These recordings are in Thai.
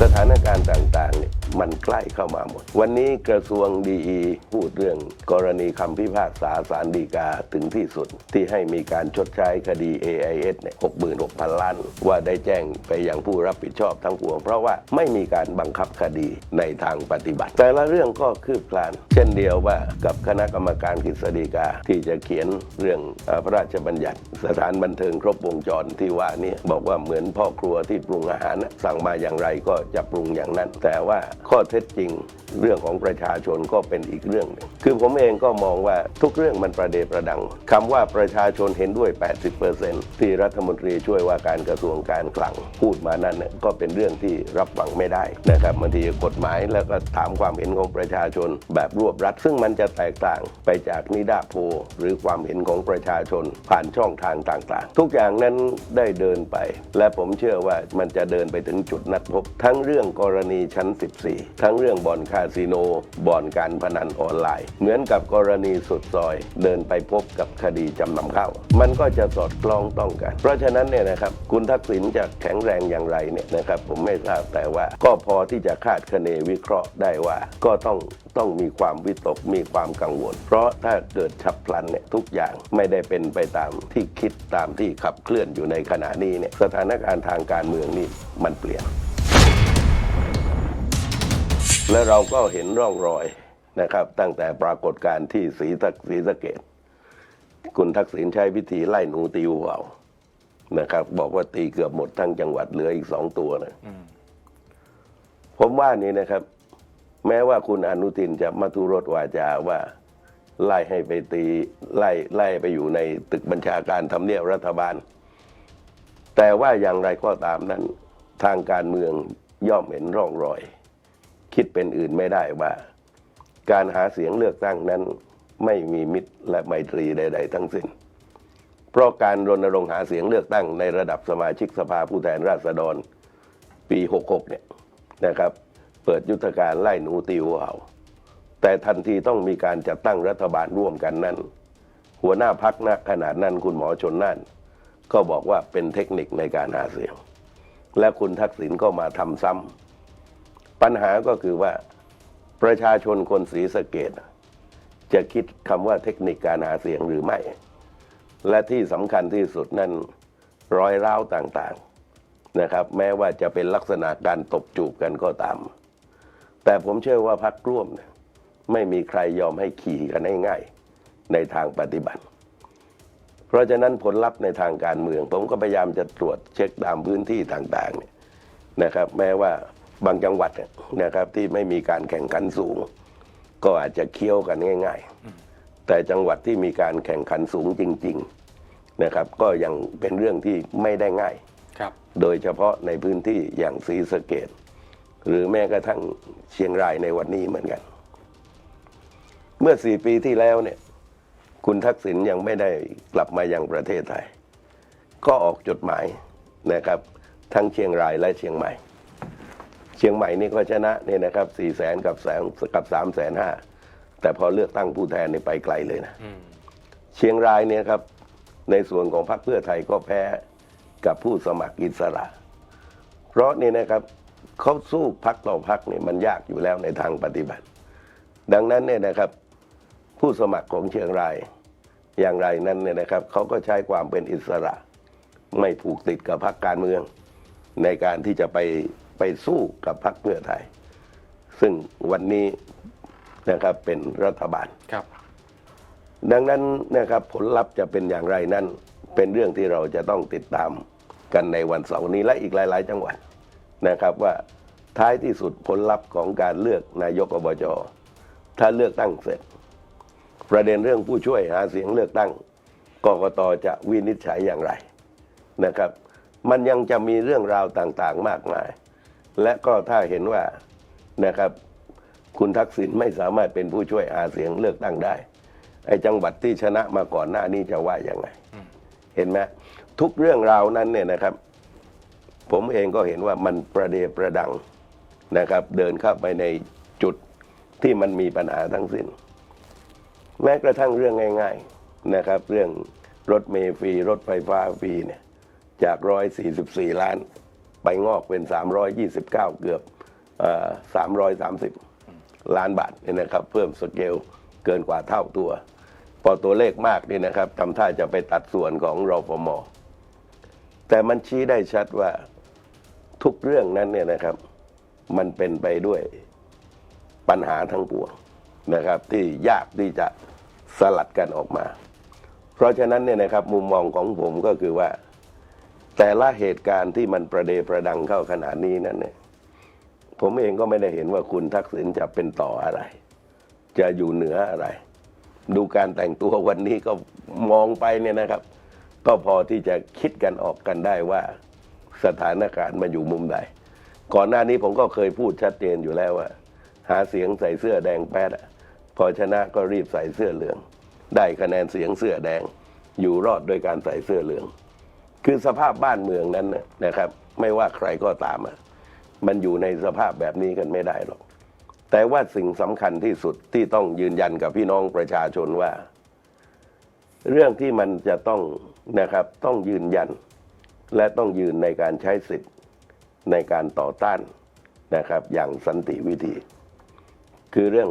สถานการณ์ต่างๆเนี่ย มันใกล้เข้ามาหมด วันนี้กระทรวงดีพูดเรื่องกรณีคำพิพากษาศาลฎีกาถึงที่สุด ที่ให้มีการชดใช้คดี AIS เนี่ย66,000 ล้าน ว่าได้แจ้งไปยังผู้รับผิดชอบทั้งปวง เพราะว่าไม่มีการบังคับคดีในทางปฏิบัติ แต่ละเรื่องก็คืบคลาน เช่นเดียวว่ากับคณะกรรมการกฤษฎีกาที่จะเขียนเรื่องพระราชบัญญัติ สถานบันเทิงครบวงจรที่ว่านี่บอกว่าเหมือนพ่อครัวที่ปรุงอาหารสั่งมาอย่างไรก็จะปรุงอย่างนั้น แต่ว่าข้อเท็จจริง เรื่องของประชาชนก็เป็นอีกเรื่องหนึ่งคือผมเองก็มองว่าทุกเรื่องมันประเดประดังคำว่าประชาชนเห็นด้วย 80%ที่รัฐมนตรีช่วยว่าการกระทรวงการคลังพูดมานั้นน่ะก็เป็นเรื่องที่รับฟังไม่ได้นะครับบางทีกฎหมายแล้วก็ถามความเห็นของประชาชน แบบรวบรัด ซึ่งมันจะแตกต่างไปจากนิดาโพหรือความเห็นของประชาชนผ่านช่องทางต่างๆ ทุกอย่างนั้นได้เดินไป และผมเชื่อว่ามันจะเดินไปถึงจุดนัดพบ ทั้งเรื่องกรณีชั้น 14ทั้งเรื่องบ่อนคาสิโนบ่อนการพนันออนไลน์ เหมือนกับกรณีสุดซอย เดินไปพบกับคดีจำนำข้าวมันก็จะสอดคล้องต้องกัน เพราะฉะนั้นเนี่ยนะครับคุณทักษิณจะแข็งแรงอย่างไรเนี่ยนะครับผมไม่ทราบแต่ว่า ก็พอที่จะคาดคะเนวิเคราะห์ได้ว่า ก็ต้องต้องมีความวิตกมีความกังวล เพราะถ้าเกิดฉับพลันเนี่ยทุกอย่างไม่ได้เป็นไปตามที่คิดตามที่ขับเคลื่อนอยู่ในขณะนี้เนี่ยสถานการณ์ทางการเมืองนี่มันเปลี่ยน และเราก็เห็นร่องรอยนะครับ ตั้งแต่ปรากฏการณ์ที่ศรีสะศรีสะเกดคุณทักษิณใช้วิธีไล่หนูตีวัวเอานะครับ บอกว่าตีเกือบหมดทั้งจังหวัดเหลืออีกสองตัวนะผมว่านี่นะครับ แม้ว่าคุณอนุทินจะมาทุรสวาจาว่า ไล่ให้ไปตีไล่ไล่ไปอยู่ในตึกบัญชาการทำเนียบรัฐบาล แต่ว่าอย่างไรก็ตามนั้น ทางการเมืองย่อมเห็นร่องรอย คิดเป็นอื่นไม่ได้ว่า การหาเสียงเลือกตั้งนั้นไม่มีมิตรและไมตรีใด ๆ ทั้งสิ้น เพราะการรณรงค์หาเสียงเลือกตั้งในระดับสมาชิกสภาผู้แทนราษฎรปี 66 เนี่ยนะครับ เปิดยุทธการไล่หนูตีวัวเอาแต่ทันทีต้องมีการจัดตั้งรัฐบาลร่วมกันนั้น หัวหน้าพักณขนาดนั้นคุณหมอชนน่านก็บอกว่าเป็นเทคนิคในการหาเสียง และคุณทักษิณก็มาทำซ้ำ ปัญหาก็คือว่าประชาชนคนศรีสะเกดจะคิดคำว่าเทคนิคการหาเสียงหรือไม่ และที่สำคัญที่สุดนั้นรอยร้าวต่างๆนะครับ แม้ว่าจะเป็นลักษณะการตบจูบกันก็ตาม แต่ผมเชื่อว่าพักร่วม ไม่มีใครยอมให้ขี่กันง่ายๆในทางปฏิบัติ เพราะฉะนั้นผลลัพธ์ในทางการเมือง ผมก็พยายามจะตรวจเช็คตามพื้นที่ต่างๆเนี่ยนะครับ แม้ว่า บางจังหวัดเนี่ยนะครับที่ไม่มีการแข่งขันสูง ก็อาจจะเคี้ยวกันง่าย ๆ แต่จังหวัดที่มีการแข่งขันสูงจริง ๆนะครับ ก็ยังเป็นเรื่องที่ไม่ได้ง่ายครับโดยเฉพาะในพื้นที่อย่างศรีสะเกดหรือแม้กระทั่งเชียงรายในวันนี้เหมือนกัน เมื่อสี่ปีที่แล้วเนี่ย คุณทักษิณยังไม่ได้กลับมายังประเทศไทย ก็ออกจดหมายนะครับ ทั้งเชียงรายและเชียงใหม่ เชียงใหม่นี่ก็ชนะเนี่ยนะครับสี่แสนกับแสนกับสามแสนห้าแต่พอเลือกตั้งผู้แทนนี่ไปไกลเลยนะอืมเชียงรายเนี่ยครับ ในส่วนของพรรคเพื่อไทยก็แพ้กับผู้สมัครอิสระ เพราะนี่นะครับเขาสู้พักต่อพักเนี่ยมันยากอยู่แล้วในทางปฏิบัติ ดังนั้นเนี่ยนะครับ ผู้สมัครของเชียงรายอย่างไรนั้นเนี่ยนะครับเขาก็ใช้ความเป็นอิสระ ไม่ผูกติดกับพรรคการเมือง ในการที่จะไป ไปสู้กับพรรคเพื่อไทย ซึ่งวันนี้นะครับเป็นรัฐบาลครับ ดังนั้นนะครับผลลัพธ์จะเป็นอย่างไรนั้น เป็นเรื่องที่เราจะต้องติดตามกันในวันเสาร์นี้และอีกหลาย ๆ จังหวัดนะครับว่าท้ายที่สุดผลลัพธ์ของการเลือกนายกอบจถ้าเลือกตั้งเสร็จ ประเด็นเรื่องผู้ช่วยหาเสียงเลือกตั้งกกตจะวินิจฉัยอย่างไรนะครับ มันยังจะมีเรื่องราวต่างๆ มากมาย และก็ถ้าเห็นว่านะครับคุณทักษิณไม่สามารถเป็นผู้ช่วยหาเสียงเลือกตั้งได้ ไอ้จังหวัดที่ชนะมาก่อนหน้านี้จะว่ายังไง เห็นไหมทุกเรื่องราวนั้นเนี่ยนะครับ ผมเองก็เห็นว่ามันประเดประดังนะครับ เดินเข้าไปในจุดที่มันมีปัญหาทั้งสิ้น แม้กระทั่งเรื่องง่าย ๆนะครับ เรื่องรถเมฟรีรถไฟฟ้าฟรีเนี่ยจากร้อยสี่สิบสี่ล้าน ไปงอกเป็น 329 เกือบอ330 ล้านบาทเนี่ยนะครับ เพิ่มสเกลเกินกว่าเท่าตัว พอตัวเลขมากนี่นะครับทำท่าจะไปตัดส่วนของรฟมแต่มันชี้ได้ชัดว่าทุกเรื่องนั้นเนี่ยนะครับ มันเป็นไปด้วยปัญหาทั้งปวงนะครับ ที่ยากที่จะสลัดกันออกมา เพราะฉะนั้นเนี่ยนะครับมุมมองของผมก็คือว่า แต่ละเหตุการณ์ที่มันประเดประดังเข้าขนาดนี้นั้นเนี่ยผมเองก็ไม่ได้เห็นว่าคุณทักษิณจะเป็นต่ออะไร จะอยู่เหนืออะไร ดูการแต่งตัววันนี้ก็มองไปเนี่ยนะครับ ก็พอที่จะคิดกันออกกันได้ว่าสถานการณ์มันอยู่มุมใด ก่อนหน้านี้ผมก็เคยพูดชัดเจนอยู่แล้วว่า หาเสียงใส่เสื้อแดงแป๊ดพอชนะก็รีบใส่เสื้อเหลือง ได้คะแนนเสียงเสื้อแดง อยู่รอดโดยการใส่เสื้อเหลือง คือสภาพบ้านเมืองนั้นนะครับ ไม่ว่าใครก็ตามมันอยู่ในสภาพแบบนี้กันไม่ได้หรอก แต่ว่าสิ่งสำคัญที่สุดที่ต้องยืนยันกับพี่น้องประชาชนว่า เรื่องที่มันจะต้องนะครับต้องยืนยัน และต้องยืนในการใช้สิทธิ์ในการต่อต้านนะครับ อย่างสันติวิธี คือเรื่อง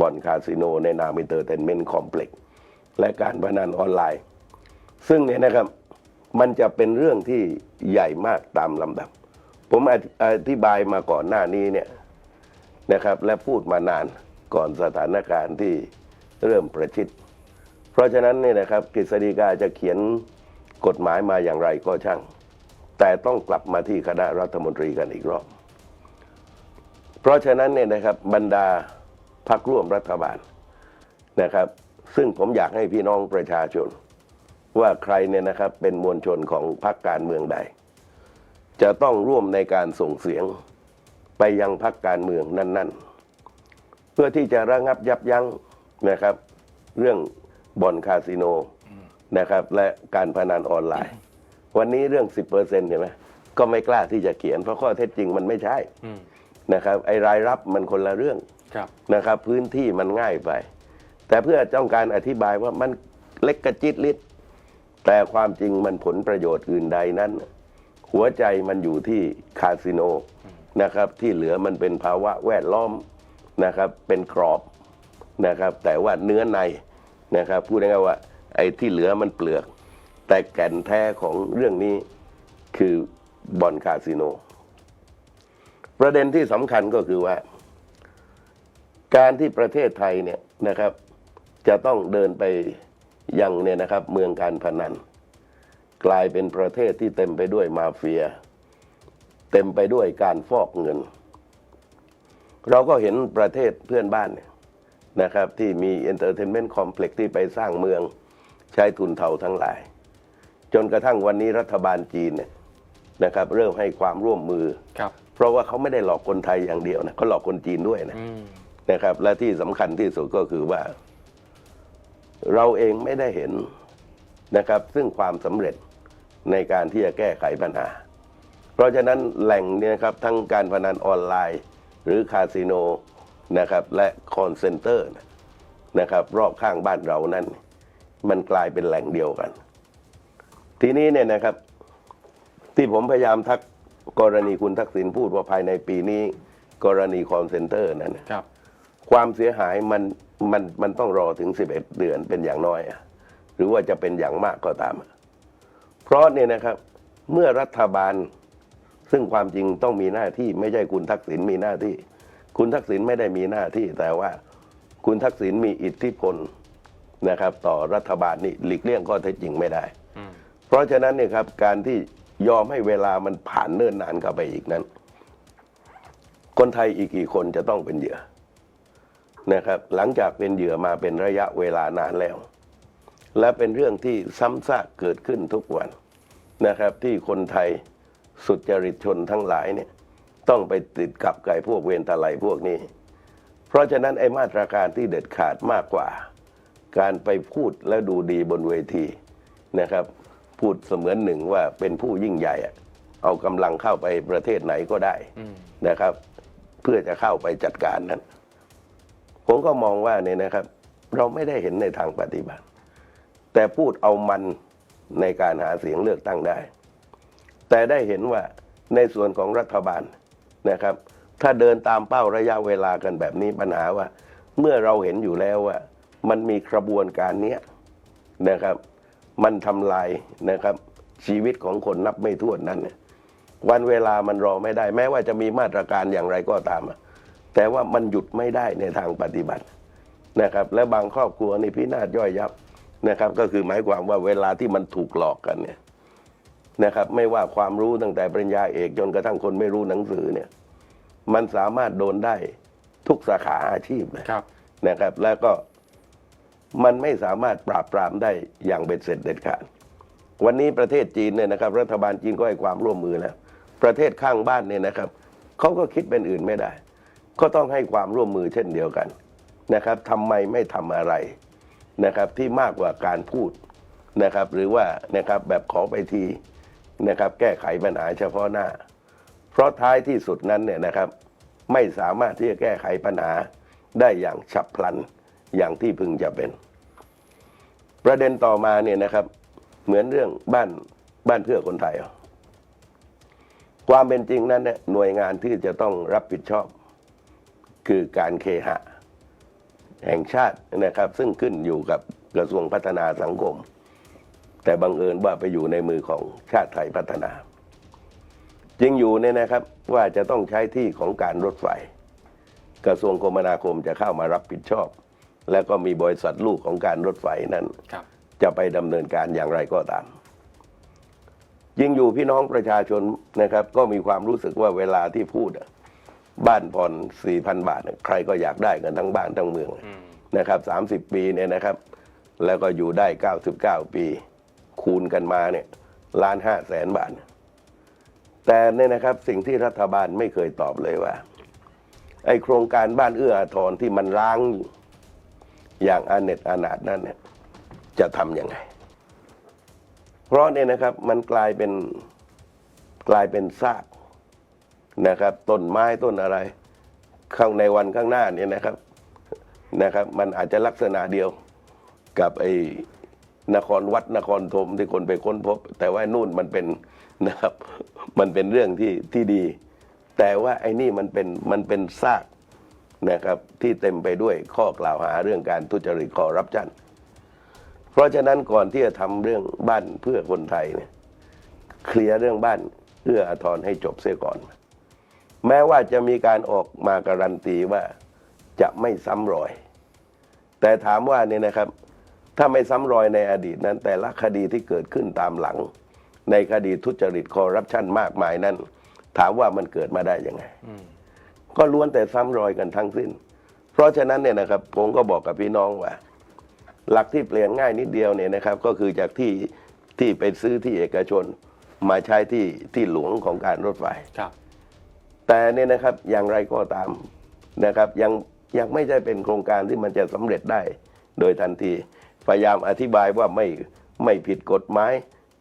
บ่อนคาสิโนในนามอินเตอร์เทนเมนต์คอมเพล็กซ์และการพนันออนไลน์ ซึ่งเนี่ยนะครับ มันจะเป็นเรื่องที่ใหญ่มากตามลำดับ ผมอธิอธิบายมาก่อนหน้านี้เนี่ยนะครับ และพูดมานานก่อนสถานการณ์ที่เริ่มประชิด เพราะฉะนั้นเนี่ยนะครับกฤษฎีกาจะเขียนกฎหมายมาอย่างไรก็ช่าง แต่ต้องกลับมาที่คณะรัฐมนตรีกันอีกรอบ เพราะฉะนั้นเนี่ยนะครับบรรดาพักร่วมรัฐบาลนะครับ ซึ่งผมอยากให้พี่น้องประชาชน ว่าใครเนี่ยนะครับเป็นมวลชนของพรรคการเมืองใด จะต้องร่วมในการส่งเสียงไปยังพรรคการเมืองนั่น ๆ เพื่อที่จะระงับยับยั้งนะครับ เรื่องบ่อนคาสิโนนะครับ และการพนันออนไลน์ วันนี้เรื่อง 10%เห็นไหมก็ไม่กล้าที่จะเขียน เพราะข้อเท็จจริงมันไม่ใช่อืมนะครับ ไอ้รายรับมันคนละเรื่องครับนะครับ พื้นที่มันง่ายไป แต่เพื่อต้องการอธิบายว่ามันเล็กกระจิตลิด แต่ความจริงมันผลประโยชน์อื่นใดนั้น หัวใจมันอยู่ที่คาสิโนนะครับ ที่เหลือมันเป็นภาวะแวดล้อมนะครับ เป็นกรอบนะครับ แต่ว่าเนื้อในนะครับ พูดง่ายๆว่า ไอ้ที่เหลือมันเปลือก แต่แก่นแท้ของเรื่องนี้คือบ่อนคาสิโน ประเด็นที่สำคัญก็คือว่า การที่ประเทศไทยเนี่ยนะครับ จะต้องเดินไป ยังเนี่ยนะครับเมืองการพนัน กลายเป็นประเทศที่เต็มไปด้วยมาเฟีย เต็มไปด้วยการฟอกเงิน เราก็เห็นประเทศเพื่อนบ้านเนี่ยนะครับที่มีเอนเตอร์เทนเมนต์คอมเพล็กซ์ที่ไปสร้างเมืองใช้ทุนเทาทั้งหลาย จนกระทั่งวันนี้รัฐบาลจีนเนี่ยนะครับเริ่มให้ความร่วมมือครับเพราะว่าเขาไม่ได้หลอกคนไทยอย่างเดียวนะเขาหลอกคนจีนด้วยนะอืมนะครับและที่สำคัญที่สุดก็คือว่า เราเองไม่ได้เห็นนะครับ ซึ่งความสำเร็จในการที่จะแก้ไขปัญหา เพราะฉะนั้นแหล่งเนี่ยครับทั้งการพนันออนไลน์ หรือคาสิโนนะครับและคอนเซนเตอร์นะครับ รอบข้างบ้านเรานั้น มันกลายเป็นแหล่งเดียวกัน ทีนี้เนี่ยนะครับ ที่ผมพยายามทักกรณีคุณทักษิณพูดว่าภายในปีนี้ กรณีคอนเซนเตอร์นั้นครับ ความเสียหายมันมันมันต้องรอถึง 11 เดือนเป็นอย่างน้อย หรือว่าจะเป็นอย่างมากก็ตาม เพราะเนี่ยนะครับเมื่อรัฐบาลซึ่งความจริงต้องมีหน้าที่ไม่ใช่คุณทักษิณมีหน้าที่ คุณทักษิณไม่ได้มีหน้าที่ แต่ว่าคุณทักษิณมีอิทธิพลนะครับ ต่อรัฐบาลนี่หลีกเลี่ยงข้อเท็จจริงไม่ได้ เพราะฉะนั้นเนี่ยครับการที่ยอมให้เวลามันผ่านเนิ่นนานเข้าไปอีกนั้น คนไทยอีกกี่คนจะต้องเป็นเหยื่อ นะครับหลังจากเป็นเหยื่อมาเป็นระยะเวลานานแล้ว และเป็นเรื่องที่ซ้ำซากเกิดขึ้นทุกวันนะครับ ที่คนไทยสุจริตชนทั้งหลายเนี่ยต้องไปติดกับไก่พวกเวรตะไลพวกนี้ เพราะฉะนั้นไอ้มาตรการที่เด็ดขาดมากกว่า การไปพูดและดูดีบนเวทีนะครับ พูดเสมือนหนึ่งว่าเป็นผู้ยิ่งใหญ่อะเอากำลังเข้าไปประเทศไหนก็ได้อืมนะครับ เพื่อจะเข้าไปจัดการนั้น ผมก็มองว่าเนี่ยนะครับ เราไม่ได้เห็นในทางปฏิบัติ แต่พูดเอามันในการหาเสียงเลือกตั้งได้ แต่ได้เห็นว่าในส่วนของรัฐบาลนะครับ ถ้าเดินตามเป้าระยะเวลากันแบบนี้ปัญหาว่า เมื่อเราเห็นอยู่แล้วว่า มันมีกระบวนการเนี้ยนะครับ มันทำลายนะครับ ชีวิตของคนนับไม่ถ้วนนั้น วันเวลามันรอไม่ได้ แม้ว่าจะมีมาตรการอย่างไรก็ตามอะ แต่ว่ามันหยุดไม่ได้ในทางปฏิบัตินะครับ และบางครอบครัวนี่พินาศย่อยยับนะครับ ก็คือหมายความว่าเวลาที่มันถูกหลอกกันเนี่ยนะครับ ไม่ว่าความรู้ตั้งแต่ปริญญาเอกจนกระทั่งคนไม่รู้หนังสือเนี่ย มันสามารถโดนได้ทุกสาขาอาชีพเลยครับ นะครับ แล้วก็มันไม่สามารถปราบปรามได้อย่างเบ็ดเสร็จเด็ดขาดวันนี้ประเทศจีนเนี่ยนะครับ รัฐบาลจีนก็ให้ความร่วมมือแล้วประเทศข้างบ้านเนี่ยนะครับเขาก็คิดเป็นอื่นไม่ได้ ก็ต้องให้ความร่วมมือเช่นเดียวกันนะครับทำไมไม่ทำอะไรนะครับที่มากกว่าการพูดนะครับ หรือว่านะครับแบบขอไปทีนะครับแก้ไขปัญหาเฉพาะหน้า เพราะท้ายที่สุดนั้นเนี่ยนะครับ ไม่สามารถที่จะแก้ไขปัญหาได้อย่างฉับพลันอย่างที่พึงจะเป็น ประเด็นต่อมาเนี่ยนะครับ เหมือนเรื่องบ้านบ้านเพื่อคนไทย ความเป็นจริงนั้นเนี่ยหน่วยงานที่จะต้องรับผิดชอบ คือการเคหะ แห่งชาตินะครับ ซึ่งขึ้นอยู่กับกระทรวงพัฒนาสังคม แต่บังเอิญว่าไปอยู่ในมือของชาติไทยพัฒนาจริงอยู่เนี่ยนะครับว่าจะต้องใช้ที่ของการรถไฟ กระทรวงคมนาคมจะเข้ามารับผิดชอบ แล้วก็มีบริษัทลูกของการรถไฟนั้นครับจะไปดำเนินการอย่างไรก็ตามยิ่งอยู่พี่น้องประชาชนนะครับ ก็มีความรู้สึกว่าเวลาที่พูดอะ บ้านผ่อนสี่พันบาทเนี่ยใครก็อยากได้กันทั้งบ้านทั้งเมืองอืมนะครับสามสิบปีเนี่ยนะครับ แล้วก็อยู่ได้เก้าสิบเก้าปี คูณกันมาเนี่ยล้านห้าแสนบาท แต่เนี่ยนะครับสิ่งที่รัฐบาลไม่เคยตอบเลยว่า ไอโครงการบ้านเอื้ออาทรที่มันร้างอยู่อย่างอาเนตอานาถนั่นเนี่ยจะทำยังไง เพราะเนี่ยนะครับมันกลายเป็นกลายเป็นซาก นะครับต้นไม้ต้นอะไรเข้าในวันข้างหน้าเนี่ยนะครับนะครับ มันอาจจะลักษณะเดียวกับไอ้นครวัดนครธมที่คนไปค้นพบ แต่ว่านู่นมันเป็นนะครับ มันเป็นเรื่องที่ที่ดี แต่ว่าไอ้นี่มันเป็นมันเป็นซากนะครับ ที่เต็มไปด้วยข้อกล่าวหาเรื่องการทุจริตคอร์รัปชันเพราะฉะนั้นก่อนที่จะทำเรื่องบ้านเพื่อคนไทยเนี่ยเคลียร์เรื่องบ้านเอื้ออาทรให้จบเสียก่อน แม้ว่าจะมีการออกมาการันตีว่าจะไม่ซ้ำรอย แต่ถามว่าเนี่ยนะครับ ถ้าไม่ซ้ำรอยในอดีตนั้น แต่ละคดีที่เกิดขึ้นตามหลัง ในคดีทุจริตคอร์รัปชันมากมายนั้น ถามว่ามันเกิดมาได้ยังไงอืมก็ล้วนแต่ซ้ำรอยกันทั้งสิ้น เพราะฉะนั้นเนี่ยนะครับผมก็บอกกับพี่น้องว่า หลักที่เปลี่ยนง่ายนิดเดียวเนี่ยนะครับ ก็คือจากที่ที่ไปซื้อที่เอกชน มาใช้ที่ที่หลวงของการรถไฟครับ แต่เนี่ยนะครับอย่างไรก็ตามนะครับยังยังไม่ใช่เป็นโครงการที่มันจะสำเร็จได้โดยทันที พยายามอธิบายว่าไม่ไม่ผิดกฎหมาย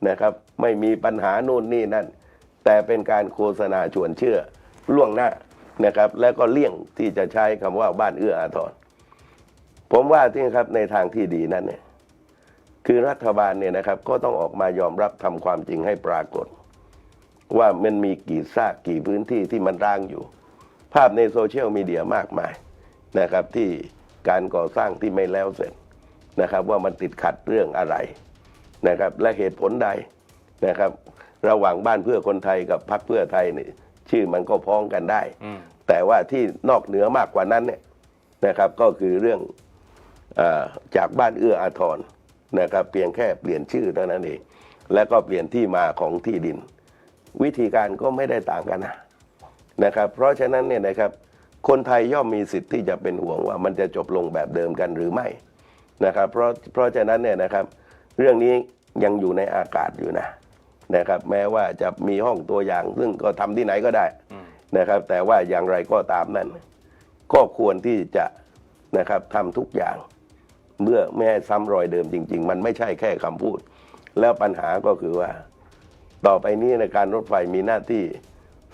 นะครับ ไม่มีปัญหาโน่นนี่นั่น แต่เป็นการโฆษณาชวนเชื่อล่วงหน้านะครับ แล้วก็เลี่ยงที่จะใช้คำว่าบ้านเอื้ออาทรผมว่าที่ครับในทางที่ดีนั่นเนี่ยคือรัฐบาลเนี่ยนะครับก็ต้องออกมายอมรับทำความจริงให้ปรากฏ ว่ามันมีกี่ซากกี่พื้นที่ที่มันร้างอยู่ ภาพในโซเชียลมีเดียมากมายนะครับที่การก่อสร้างที่ไม่แล้วเสร็จนะครับ ว่ามันติดขัดเรื่องอะไรนะครับและเหตุผลใดนะครับ ระหว่างบ้านเพื่อคนไทยกับพรรคเพื่อไทยนี่ชื่อมันก็พ้องกันได้อืมแต่ว่าที่นอกเหนือมากกว่านั้นเนี่ยนะครับก็คือเรื่องเออจากบ้านเอื้ออาทรนะครับเพียงแค่เปลี่ยนชื่อเท่านั้นเองและก็เปลี่ยนที่มาของที่ดิน วิธีการก็ไม่ได้ต่างกันนะนะครับ เพราะฉะนั้นเนี่ยนะครับคนไทยย่อมมีสิทธิ์ที่จะเป็นห่วงว่ามันจะจบลงแบบเดิมกันหรือไม่นะครับ เพราะเพราะฉะนั้นเนี่ยนะครับ เรื่องนี้ยังอยู่ในอากาศอยู่นะนะครับ แม้ว่าจะมีห้องตัวอย่าง ซึ่งก็ทำที่ไหนก็ได้นะครับ แต่ว่าอย่างไรก็ตามนั้น ก็ควรที่จะนะครับทำทุกอย่าง เมื่อไม่ให้ซ้ำรอยเดิมจริง ๆ มันไม่ใช่แค่คำพูด แล้วปัญหาก็คือว่า ต่อไปนี้ในการรถไฟมีหน้าที่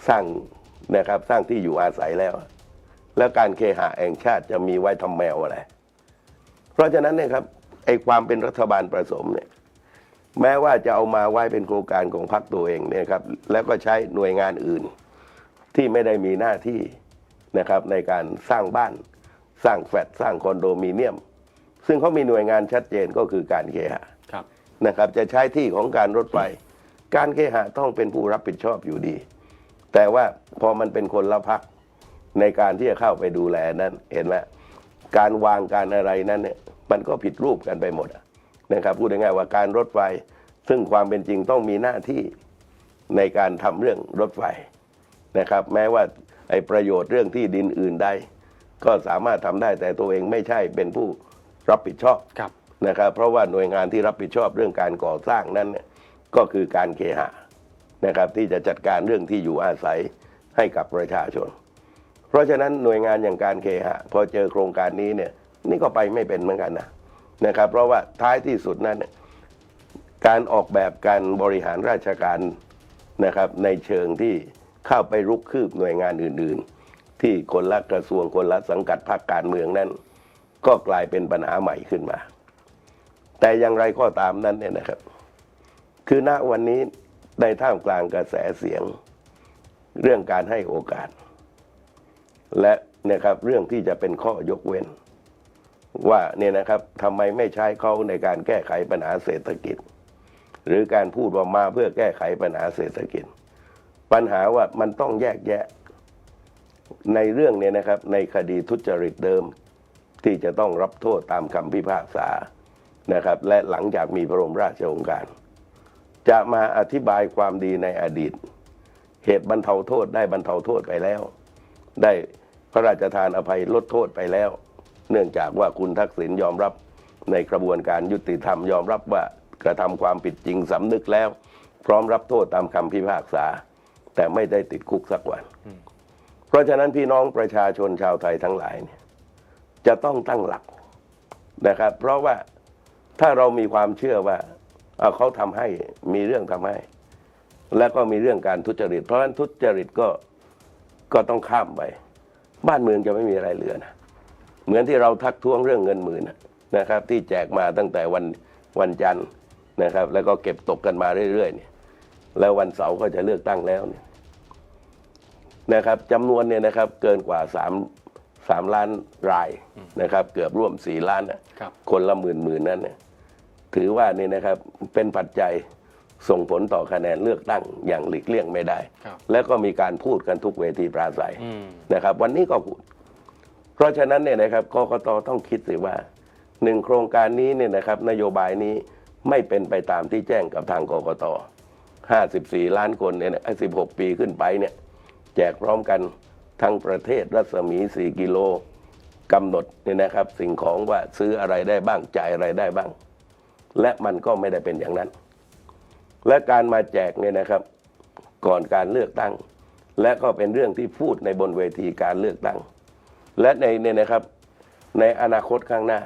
สร้างนะครับสร้างที่อยู่อาศัยแล้ว แล้วการเคหะแห่งชาติจะมีไว้ทำแมวอะไร เพราะฉะนั้นเนี่ยครับไอ้ความเป็นรัฐบาลผสมเนี่ยแม้ว่าจะเอามาไว้เป็นโครงการของพรรคตัวเองเนี่ยครับแล้วก็ใช้หน่วยงานอื่น ที่ไม่ได้มีหน้าที่นะครับในการสร้างบ้านสร้างแฟลตสร้างคอนโดมิเนียม ซึ่งเขามีหน่วยงานชัดเจนก็คือการเคหะครับนะครับ จะใช้ที่ของการรถไฟ การเคหะต้องเป็นผู้รับผิดชอบอยู่ดี แต่ว่าพอมันเป็นคนละพักในการที่จะเข้าไปดูแลนั้นเห็นไหมการวางการอะไรนั้นเนี่ยมันก็ผิดรูปกันไปหมดอะนะครับพูดง่ายๆว่าการรถไฟ ซึ่งความเป็นจริงต้องมีหน้าที่ในการทำเรื่องรถไฟนะครับ แม้ว่าไอ้ประโยชน์เรื่องที่ดินอื่นใดก็สามารถทำได้แต่ตัวเองไม่ใช่เป็นผู้รับผิดชอบครับนะครับ เพราะว่าหน่วยงานที่รับผิดชอบเรื่องการก่อสร้างนั้นเนี่ย ก็คือการเคหะนะครับที่จะจัดการเรื่องที่อยู่อาศัยให้กับประชาชน เพราะฉะนั้นหน่วยงานอย่างการเคหะ พอเจอโครงการนี้เนี่ยนี่ก็ไปไม่เป็นเหมือนกันนะนะครับ เพราะว่าท้ายที่สุดนั้นการออกแบบการบริหารราชการนะครับในเชิงที่เข้าไปรุกคืบหน่วยงานอื่น ๆ ที่คนละกระทรวงคนละสังกัดพรรคการเมืองนั้น ก็กลายเป็นปัญหาใหม่ขึ้นมา แต่อย่างไรก็ตามนั้นเนี่ยนะครับ คือณวันนี้ในท่ามกลางกระแสเสียง เรื่องการให้โอกาส และนะครับเรื่องที่จะเป็นข้อยกเว้น ว่าเนี่ยนะครับทำไมไม่ใช้เขาในการแก้ไขปัญหาเศรษฐกิจ หรือการพูดว่ามาเพื่อแก้ไขปัญหาเศรษฐกิจ ปัญหาว่ามันต้องแยกแยะ ในเรื่องเนี้นะครับ ในคดีทุจริตเดิมที่จะต้องรับโทษตามคำพิพากษานะครับ และหลังจากมีพระบรมราชโองการ จะมาอธิบายความดีในอดีต เหตุบรรเทาโทษได้บรรเทาโทษไปแล้ว ได้พระราชทานอภัยลดโทษไปแล้ว เนื่องจากว่าคุณทักษิณยอมรับในกระบวนการยุติธรรมยอมรับว่ากระทำความผิดจริงสำนึกแล้ว พร้อมรับโทษตามคำพิพากษา แต่ไม่ได้ติดคุกสักวัน เพราะฉะนั้นพี่น้องประชาชนชาวไทยทั้งหลายเนี่ยจะต้องตั้งหลักนะครับ เพราะว่าถ้าเรามีความเชื่อว่า เอ่อเขาทำให้มีเรื่องทำให้ แล้วก็มีเรื่องการทุจริต เพราะฉะนั้นทุจริตก็ก็ต้องข้ามไป บ้านเมืองจะไม่มีอะไรเหลือนะเหมือนที่เราทักท้วงเรื่องเงินหมื่นนะนะครับ ที่แจกมาตั้งแต่วันวันจันทร์นะครับ แล้วก็เก็บตกกันมาเรื่อยๆเนี่ยแล้ววันเสาร์ก็จะเลือกตั้งแล้วเนี่ยนะครับจำนวนเนี่ยนะครับเกินกว่า3 3ล้านรายนะครับ เกือบร่วม4ล้านน่ะครับคนละหมื่นหมื่นนั้นเนี่ย ถือว่านี่นะครับเป็นปัจจัยส่งผลต่อคะแนนเลือกตั้งอย่างหลีกเลี่ยงไม่ได้ครับแล้วก็มีการพูดกันทุกเวทีปราศัยอืมนะครับ วันนี้ก็พูด เพราะฉะนั้นเนี่ยนะครับกกตต้องคิดสิว่าหนึ่งโครงการนี้เนี่ยนะครับ นโยบายนี้ไม่เป็นไปตามที่แจ้งกับทางกกต54 ล้านคนเนี่ยนะ16ปีขึ้นไปเนี่ย แจกพร้อมกันทั้งประเทศรัศมี 4 กิโลกำหนดเนี่ยนะครับ สิ่งของว่าซื้ออะไรได้บ้างจ่ายอะไรได้บ้าง และมันก็ไม่ได้เป็นอย่างนั้น และการมาแจกเนี่ยนะครับ ก่อนการเลือกตั้ง และก็เป็นเรื่องที่พูดในบนเวทีการเลือกตั้ง และในเนี่ยนะครับในอนาคตข้างหน้า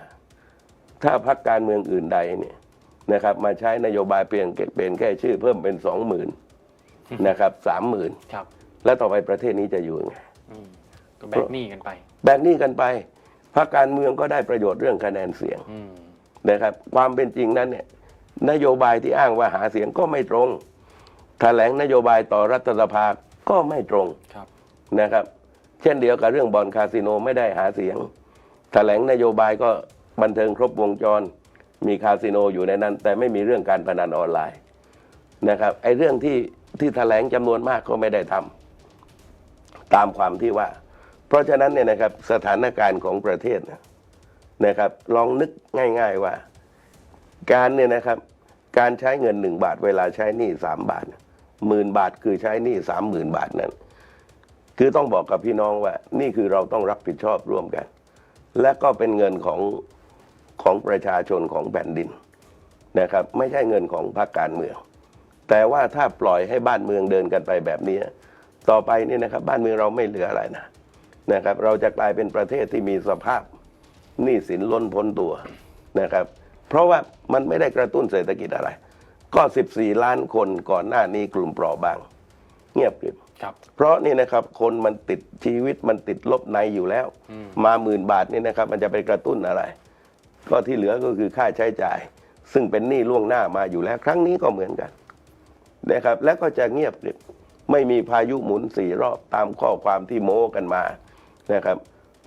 ถ้าพักการเมืองอื่นใดเนี่ยนะครับ มาใช้นโยบายเปลี่ยนเป็นแค่ชื่อเพิ่มเป็นสองหมื่นนะครับสามหมื่นครับแล้วต่อไปประเทศนี้จะอยู่ยังไงอืมก็แบกหนี้กันไป แบ่งหนี้กันไปพรรคการเมืองก็ได้ประโยชน์เรื่องคะแนนเสียงอืม นะครับ ความเป็นจริงนั้นเนี่ยนโยบายที่อ้างว่าหาเสียงก็ไม่ตรงแถลงนโยบายต่อรัฐสภาก็ไม่ตรงครับนะครับ เช่นเดียวกับเรื่องบ่อนคาสิโนไม่ได้หาเสียงแถลงนโยบายก็บันเทิงครบวงจร มีคาสิโนอยู่ในนั้น แต่ไม่มีเรื่องการพนันออนไลน์นะครับไอ้เรื่องที่ที่แถลงจำนวนมากก็ไม่ได้ทำตามความที่ว่า เพราะฉะนั้นเนี่ยนะครับสถานการณ์ของประเทศนะ นะครับลองนึกง่าย ๆว่า การเนี่ยนะครับ การใช้เงินหนึ่งบาท เวลาใช้หนี้สามบาทหมื่นบาทคือใช้หนี้สามหมื่นบาทนั้น คือต้องบอกกับพี่น้องว่า นี่คือเราต้องรับผิดชอบร่วมกัน และก็เป็นเงินของของประชาชนของแผ่นดินนะครับ ไม่ใช่เงินของพรรคการเมือง แต่ว่าถ้าปล่อยให้บ้านเมืองเดินกันไปแบบนี้ ต่อไปนี่นะครับ บ้านเมืองเราไม่เหลืออะไรนะนะครับ เราจะกลายเป็นประเทศที่มีสภาพ หนี้สินล้นพ้นตัวนะครับ เพราะว่ามันไม่ได้กระตุ้นเศรษฐกิจอะไร ก็ 14 ล้านคนก่อนหน้านี้กลุ่มเปราะบาง เงียบกริบครับเพราะนี่นะครับคนมันติดชีวิตมันติดลบในอยู่แล้ว มาหมื่นบาทนี่นะครับ มันจะไปกระตุ้นอะไร ก็ที่เหลือก็คือค่าใช้จ่าย ซึ่งเป็นหนี้ล่วงหน้ามาอยู่แล้ว ครั้งนี้ก็เหมือนกันนะครับ แล้วก็จะเงียบกริบไม่มีพายุหมุนสี่รอบตามข้อความที่โม้กันมานะครับ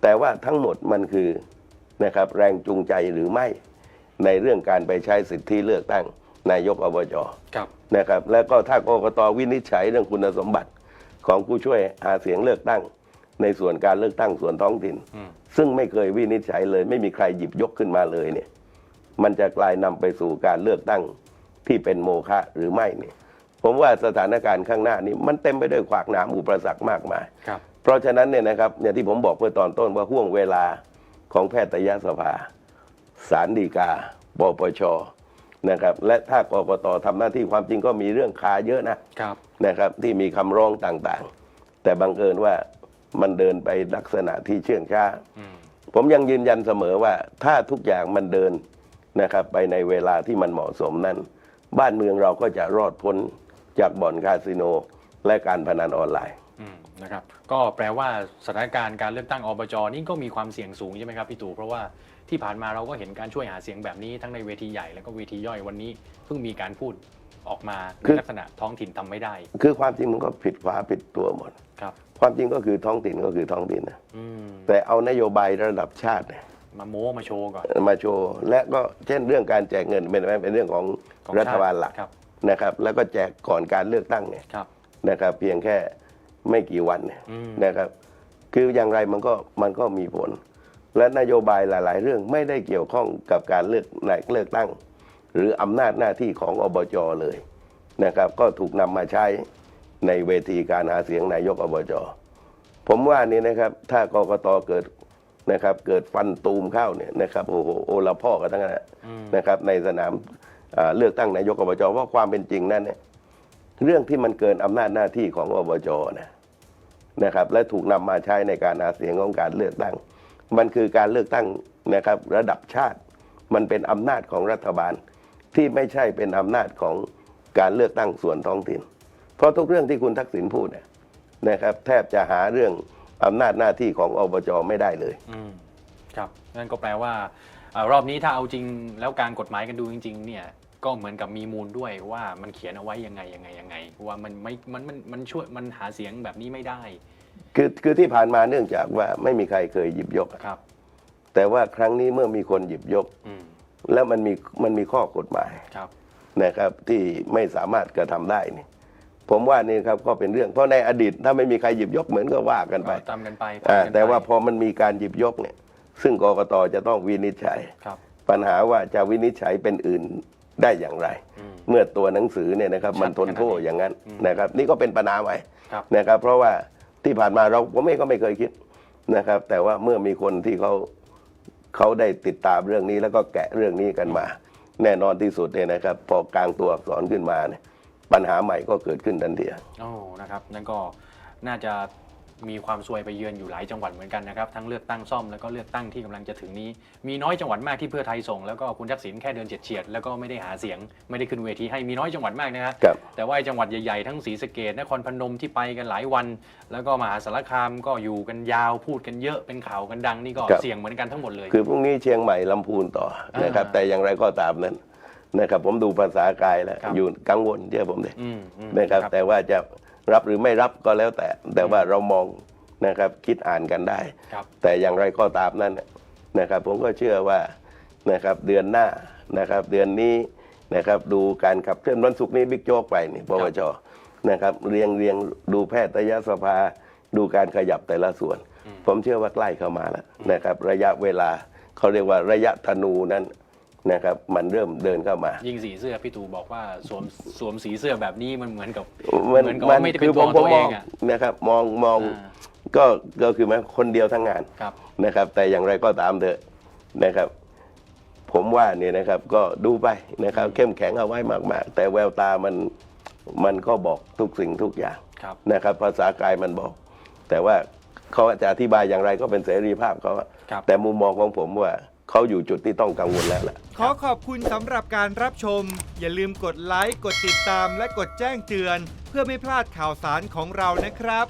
แต่ว่าทั้งหมดมันคือ นะครับแรงจูงใจหรือไม่ในเรื่องการไปใช้สิทธิเลือกตั้งนายกอบจครับนะครับ แล้วก็ถ้ากกตวินิจฉัยเรื่องคุณสมบัติของผู้ช่วยหาเสียงเลือกตั้ง ในส่วนการเลือกตั้งส่วนท้องถิ่นอืมซึ่งไม่เคยวินิจฉัยเลย ไม่มีใครหยิบยกขึ้นมาเลยเนี่ย มันจะกลายนำไปสู่การเลือกตั้งที่เป็นโมฆะหรือไม่เนี่ย ผมว่าสถานการณ์ข้างหน้านี้มันเต็มไปด้วยขวากหนามอุปสรรคมากมายครับเพราะฉะนั้นเนี่ยนะครับอย่างที่ผมบอกเมื่อตอนต้นว่าห่วงเวลา ของแพทยสภาสารดีกาปปชนะครับและถ้ากกตทำหน้าที่ความจริงก็มีเรื่องคาเยอะนะครับนะครับที่มีคำร้องต่างๆ แต่บังเอิญว่ามันเดินไปลักษณะที่เชื่องช้าอืมผมยังยืนยันเสมอว่าถ้าทุกอย่างมันเดินนะครับไปในเวลาที่มันเหมาะสมนั้น บ้านเมืองเราก็จะรอดพ้นจากบ่อนคาสิโนและการพนันออนไลน์อืม นะครับก็แปลว่าสถานการณ์การเลือกตั้งอบจนี่ก็มีความเสี่ยงสูงใช่ไหมครับพี่ตู่เพราะว่าที่ผ่านมาเราก็เห็นการช่วยหาเสียงแบบนี้ทั้งในเวทีใหญ่แล้วก็เวทีย่อยวันนี้เพิ่งมีการพูดออกมาคืในอลักษณะท้องถิ่นทำไม่ได้ คือความจริงมันก็ผิดฝาผิดตัวหมดครับ ความจริงก็คือท้องถิ่นก็คือท้องถิ่นนะอืมแต่เอานโยบายระดับชาติเนี่ยมาโม้มาโชว์ก่อนมาโชว์และก็เช่นเรื่องการแจกเงินเป็นเป็นเรื่องของของรัฐบาลหลักครับนะครับ แล้วก็แจกก่อนการเลือกตั้งเนี่ยครับนะครับ เพียงแค่ ไม่กี่วันเนี่ยอืมนะครับ คืออย่างไรมันก็มันก็มีผล และนโยบายหลาย ๆ เรื่องไม่ได้เกี่ยวข้องกับการเลือกนายเลือกตั้ง หรืออำนาจหน้าที่ของอบจเลยนะครับ ก็ถูกนำมาใช้ในเวทีการหาเสียงนายกอบจผมว่านี่นะครับ ถ้ากกตเกิดนะครับ เกิดฟันตูมเข้าเนี่ยนะครับโอ้โหโอละพ่อกันทั้งนั้นอืมนะครับ ในสนามอ่าเลือกตั้งนายกอบจเพราะความเป็นจริงนั้นเนี่ย เรื่องที่มันเกินอำนาจหน้าที่ของอบจนะนะครับ และถูกนำมาใช้ในการหาเสียงของการเลือกตั้ง มันคือการเลือกตั้งนะครับ ระดับชาติ มันเป็นอำนาจของรัฐบาลที่ไม่ใช่เป็นอำนาจของการเลือกตั้งส่วนท้องถิ่น เพราะทุกเรื่องที่คุณทักษิณพูดนะครับ แทบจะหาเรื่องอำนาจหน้าที่ของอบจไม่ได้เลยครับนั่นก็แปลว่าอรอบนี้ถ้าเอาจริงแล้วการกฎหมายกันดูจริง ๆ เนี่ย ก็เหมือนกับมีมูลด้วยว่ามันเขียนเอาไว้ยังไงยังไงยังไง ว่ามันไม่มันมันมันช่วยมันหาเสียงแบบนี้ไม่ได้ คือคือที่ผ่านมาเนื่องจากว่าไม่มีใครเคยหยิบยกอะครับ แต่ว่าครั้งนี้เมื่อมีคนหยิบยก อืมแล้วมันมีมันมีข้อกฎหมายครับ นะครับ ที่ไม่สามารถกระทำได้นี่ผมว่านี่ครับก็เป็นเรื่องเพราะในอดีตถ้าไม่มีใครหยิบยกเหมือนก็ว่ากันไปก็ตามกันไปอ่าผ่นกันไปแต่ว่าพอมันมีการหยิบยกเนี่ย ซึ่งกกตจะต้องวินิจฉัย ครับ ปัญหาว่าจะวินิจฉัยเป็นอื่น ได้อย่างไรอืมเมื่อตัวหนังสือเนี่ยนะครับชัดมันทนโทษขนาดนี้อย่างนั้นอืมนะครับ นี่ก็เป็นปัญหาไว้ครับนะครับ เพราะว่าที่ผ่านมาเราผมเองก็ไม่เคยคิดนะครับ แต่ว่าเมื่อมีคนที่เขาเขาได้ติดตามเรื่องนี้แล้วก็แกะเรื่องนี้กันมา แน่นอนที่สุดเนี่ยนะครับ พอกลางตัวอักษรขึ้นมาเนี่ยปัญหาใหม่ก็เกิดขึ้นทันทีโอ้นะครับนั่นก็น่าจะ มีความซวยไปเยือนอยู่หลายจังหวัดเหมือนกันนะครับ ทั้งเลือกตั้งซ่อมแล้วก็เลือกตั้งที่กำลังจะถึงนี้ มีน้อยจังหวัดมากที่เพื่อไทยส่ง แล้วก็คุณทักษิณแค่เดินเฉียดๆแล้วก็ไม่ได้หาเสียง ไม่ได้ขึ้นเวทีให้มีน้อยจังหวัดมากนะฮะครับแต่ว่าไอ้จังหวัดใหญ่ๆทั้งศรีสะเกดนครพนมที่ไปกันหลายวัน แล้วก็มหาสารคามก็อยู่กันยาวพูดกันเยอะเป็นข่าวกันดังนี่ก็ครับเสี่ยงเหมือนกันทั้งหมดเลย คือพรุ่งนี้เชียงใหม่ลำพูนต่อนะครับอ่าแต่อย่างไรก็ตามนั้นนะครับผมดูภาษากายแล้วครับอยู่กังวลเชื่อผมเลยอืมอืมนะครับแต่ว่าจะ รับหรือไม่รับก็แล้วแต่ แต่ว่าเรามองนะครับคิดอ่านกันได้ครับแต่อย่างไรก็ตามนั้นนะครับ ผมก็เชื่อว่านะครับเดือนหน้านะครับ เดือนนี้นะครับ ดูการขับเคลื่อนวันศุกร์นี้บิ๊กโจ๊กไปนี่ปวชนะครับเรียงเรียงดูแพทยสภา ดูการขยับแต่ละส่วน ผมเชื่อว่าใกล้เข้ามาแล้วนะครับ ระยะเวลาเขาเรียกว่าระยะธนูนั้น นะครับมันเริ่มเดินเข้ามา ยิ่งสีเสื้อพี่ตูบอกว่าสวมสวมสีเสื้อแบบนี้มันเหมือนกับมันเหมือนกับมัว่าไม่ได้เป็นคือตัผวมของผตัมวมเอองงอะนะครับมองมองอ่าก็ก็คือมันคนเดียวทั้งงานครับนะครับ แต่อย่างไรก็ตามเถอะนะครับ ผมว่าเนี่ยนะครับก็ดูไปนะครับ เข้มแข็งเอาไว้มาก ๆ แต่แววตามันมันก็บอกทุกสิ่งทุกอย่างครับนะครับ ภาษากายมันบอก แต่ว่าเขาจะอธิบายอย่างไรก็เป็นเสรีภาพเขาอะครับแต่มุมมองของผมว่า เขาอยู่จุดที่ต้องกังวลแล้วแหละ ขอขอบคุณสำหรับการรับชม อย่าลืมกดไลค์ กดติดตาม และกดแจ้งเตือน เพื่อไม่พลาดข่าวสารของเรานะครับ